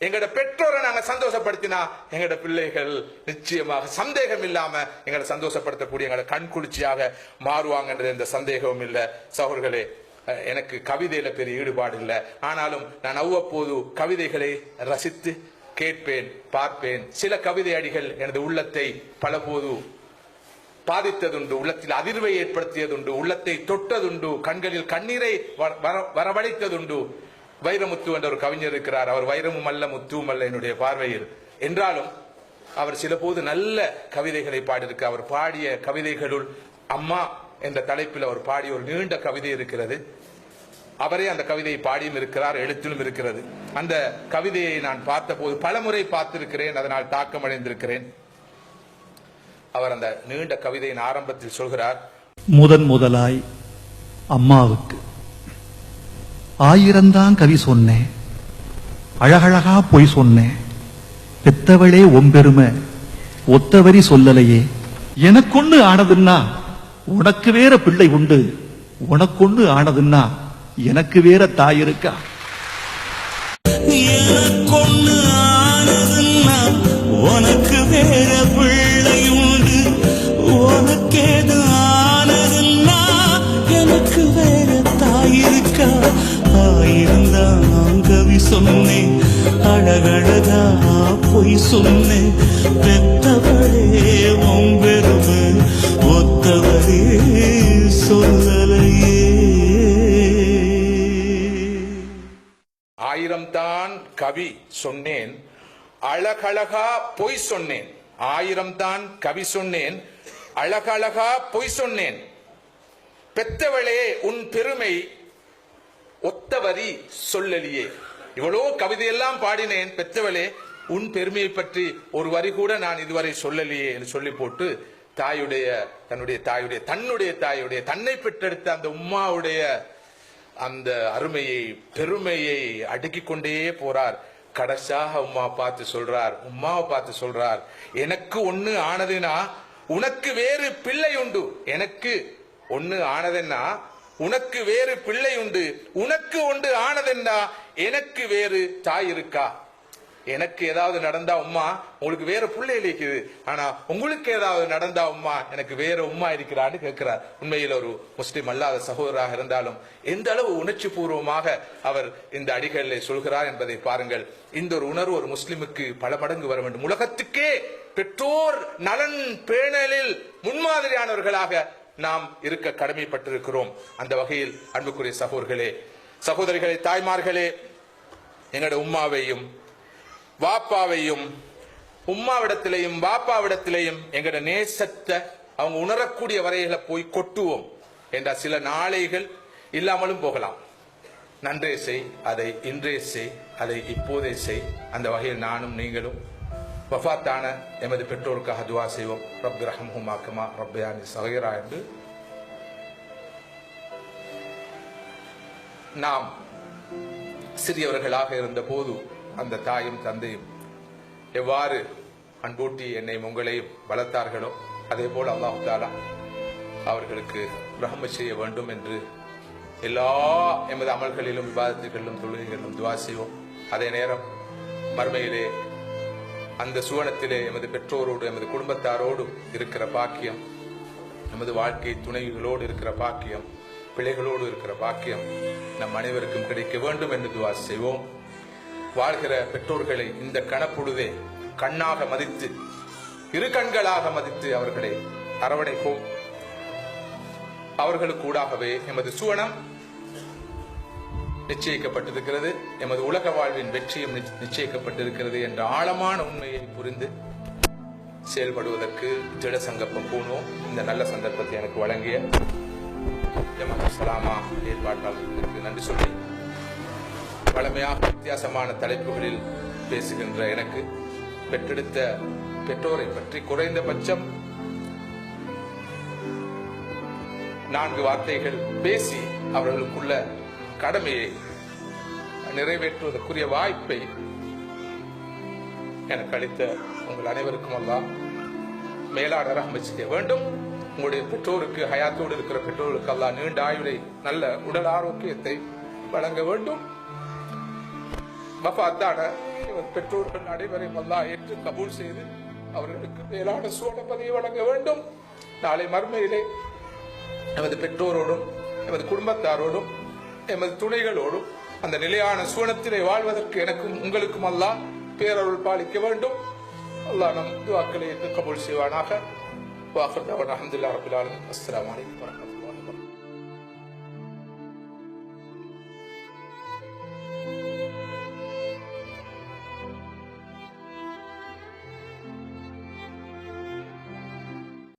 எங்கட பெற்றோரை நாங்க சந்தோஷப்படுத்தினா எங்கட பிள்ளைகள் நிச்சயமாக சந்தேகம் இல்லாம எங்களை சந்தோஷப்படுத்தக்கூடிய எங்களை கண் குளிர்ச்சியாக மாறுவாங்கன்றது எந்த சந்தேகமும் இல்லை. சகோர்களே எனக்கு கவிதையில பெரிய ஈடுபாடு இல்லை. ஆனாலும் நான் அவ்வப்போது கவிதைகளை ரசித்து கேட்பேன் பார்ப்பேன். சில கவிதை அடிகள் எனது உள்ளத்தை பலபோது பாதித்ததுண்டு உள்ளத்தில் அதிர்வை ஏற்படுத்தியதுண்டு உள்ளத்தை தொட்டதுண்டு கண்களில் கண்ணீரை வர- வரவழைத்ததுண்டு. வைரமுத்து என்ற ஒரு கவிஞர் இருக்கிறார். அவர் வைரமும் அல்ல முத்துவும் அல்ல என்னுடைய பார்வையில். என்றாலும் அவர் சில போது நல்ல கவிதைகளை பாடியிருக்கு. அவர் பாடிய கவிதைகளுள் அம்மா என்ற தலைப்பில் அவர் பாடிய ஒரு நீண்ட கவிதை இருக்கிறது. அவரே அந்த கவிதையை பாடியும் இருக்கிறார் எழுத்திலும் இருக்கிறது. அந்த கவிதையை நான் பார்த்தபோது பலமுறை பார்த்திருக்கிறேன் அதனால் தாக்கம் அடைந்திருக்கிறேன் அவர் அந்த நீண்ட கவிதையின் ஆரம்பத்தில் சொல்கிறார் முதன் முதலாய் அம்மாவுக்கு ஆயிரம்தான் கவி சொன்னேன் அழகழகா பொய் சொன்னேன் பெத்தவளே ஒம்பெருமை ஒத்தவரி சொல்லலையே. எனக்கொன்னு ஆனதுன்னா உனக்கு வேற பிள்ளை உண்டு. உனக்கொன்னு ஆனதுன்னா எனக்கு வேற தாய் இருக்கா? எனக்கொன்னு ஆனதுன்னா உனக்கு சொன்னேன் பெத்தவளே உம்பெருமை ஒத்தவரே சொல்லலையே. ஆயிரம்தான் கவி சொன்னேன் அழகழகா பொய் சொன்னேன். ஆயிரம் தான் கவி சொன்னேன் அழகழகா பொய் சொன்னேன். பெத்தவளே உன் பெருமை ஒத்தவரி சொல்லலியே. இவ்வளோ கவிதையெல்லாம் பாடினேன் பெத்தவளே உன் பெருமையை பற்றி ஒரு வரி கூட நான் இதுவரை சொல்லலையே என்று சொல்லி போட்டு தாயுடைய தன்னுடைய தாயுடைய தன்னுடைய தாயுடைய தன்னை பெற்றெடுத்த அந்த உம்மாவுடைய அந்த அருமையை பெருமையை அடுக்கிக் கொண்டே போறார். கடைசியாக உம்மா பார்த்து சொல்றார் உம்மாவை பார்த்து சொல்றார் எனக்கு ஒண்ணு ஆனதுன்னா உனக்கு வேறு பிள்ளை உண்டு. எனக்கு ஒண்ணு ஆனதுன்னா உனக்கு வேறு பிள்ளை உண்டு. உனக்கு ஒன்று ஆனதென்னா எனக்கு வேறு தாய் இருக்கா? எனக்கு ஏதாவது நடந்தா உம்மா உங்களுக்கு வேற பிள்ளை இருக்குது ஆனா உங்களுக்கு ஏதாவது நடந்தா உம்மா எனக்கு வேற உம்மா இருக்கிறான்னு கேட்கிறார். உண்மையில் ஒரு முஸ்லிம் அல்லாத சகோதரராக இருந்தாலும் எந்த அளவு உணர்ச்சி பூர்வமாக அவர் இந்த அடிகளில் சொல்கிறார் என்பதை பாருங்கள். இந்த ஒரு உணர்வு ஒரு முஸ்லிமுக்கு பல மடங்கு வர வேண்டும். உலகத்துக்கே பெற்றோர் நலன் பேணலில் முன்மாதிரியானவர்களாக நாம் இருக்க கடமைப்பட்டிருக்கிறோம். அந்த வகையில் அன்புக்குரிய சகோதர்களே சகோதரிகளே தாய்மார்களே எங்களோட உம்மாவையும் வாப்பாவையும் உம்மாவிடத்திலையும் வாப்பாவிடத்திலையும் எங்களோட நேசத்தை அவங்க உணரக்கூடிய வரைகளை போய் கொட்டுவோம் என்ற சில நாளைகள் இல்லாமலும் போகலாம். நன்றே செய் அதை இன்றே செய் அதை இப்போதே செய். அந்த வகையில் நானும் நீங்களும் வஃபாத்தான எமது பெற்றோருக்காக துவா செய்வோம். ரப் ரஹம்ஹுமாக்கமா ரப்பயானி சகைரா என்று நாம் சிறியவர்களாக இருந்த போது அந்த தாயும் தந்தையும் எவ்வாறு அன்பூட்டி என்னை உங்களையும் வளர்த்தார்களோ அதே போல் அல்லாஹு தாலா அவர்களுக்கு ரஹம செய்ய வேண்டும் என்று எல்லா எமது அமல்களிலும் விவாதத்துகளிலும் தொழுகைகளிலும் துவா செய்வோம். அதே நேரம் மறுமையிலே அந்த சுவனத்திலே எமது பெற்றோரோடு எமது குடும்பத்தாரோடு இருக்கிற பாக்கியம் நமது வாழ்க்கை துணைகளோடு இருக்கிற பாக்கியம் பிள்ளைகளோடு இருக்கிற பாக்கியம் நம் அனைவருக்கும் கிடைக்க வேண்டும் என்று துவா செய்வோம். வாழ்கிற பெற்றோர்களை இந்த கணப்பொழுதே கண்ணாக மதித்து இரு கண்களாக மதித்து அவர்களை அரவணைப்போம். அவர்களுக்கு ஊடாகவே எமது சுவனம் நிச்சயிக்கப்பட்டிருக்கிறது. எமது உலக வாழ்வின் வெற்றியும் நிச்ச- நிச்சயிக்கப்பட்டிருக்கிறது என்ற ஆழமான உண்மையை புரிந்து செயல்படுவதற்கு திட சங்கப்பம் பூணுவோம் இந்த நல்ல சந்தர்ப்பத்தை எனக்கு வழங்கிய ஜமாத் சலாமா ஏற்பாட்டாளர்களுக்கு நன்றி சொல்லி பழமையாக வித்தியாசமான தலைப்புகளில் பேசுகின்ற எனக்கு பெற்றெடுத்த பெற்றோரை பற்றி குறைந்தபட்சம் நான்கு வார்த்தைகள் பேசி அவர்களுக்குள்ள கடமையை நிறைவேற்றுவதற்குரிய வாய்ப்பை எனக்கு அளித்த உங்கள் அனைவருக்கும் அல்லாஹ் மேலாளராக அமைச்சு செய்ய வேண்டும். உங்களுடைய பெற்றோருக்கு ஹயாத்தோடு இருக்கிற பெற்றோருக்கு அல்லாஹ் நீண்ட ஆயுளை நல்ல உடல் ஆரோக்கியத்தை வழங்க வேண்டும். வஃபாத்தான பெற்றோர்கள் அனைவரையும் அல்லா ஏற்று கபூல் செய்து அவர்களுக்கு மேலான சோழ பதவி வழங்க வேண்டும். நாளை மறுமையிலே எமது பெற்றோரோடும் எமது குடும்பத்தாரோடும் எமது துணைகளோடும் அந்த நிலையான சுவனத்திலே வாழ்வதற்கு எனக்கும் உங்களுக்கும் அல்லா பேரருள் பாலிக்க வேண்டும். அல்லாஹ் நம் துவாக்களை கபூல் செய்வானாக. வாக்குறுதி அஹமதுல்லா ரபுல்லாலும் அஸ்லாம் வலைக்கம் வரமத்துல்லாஹி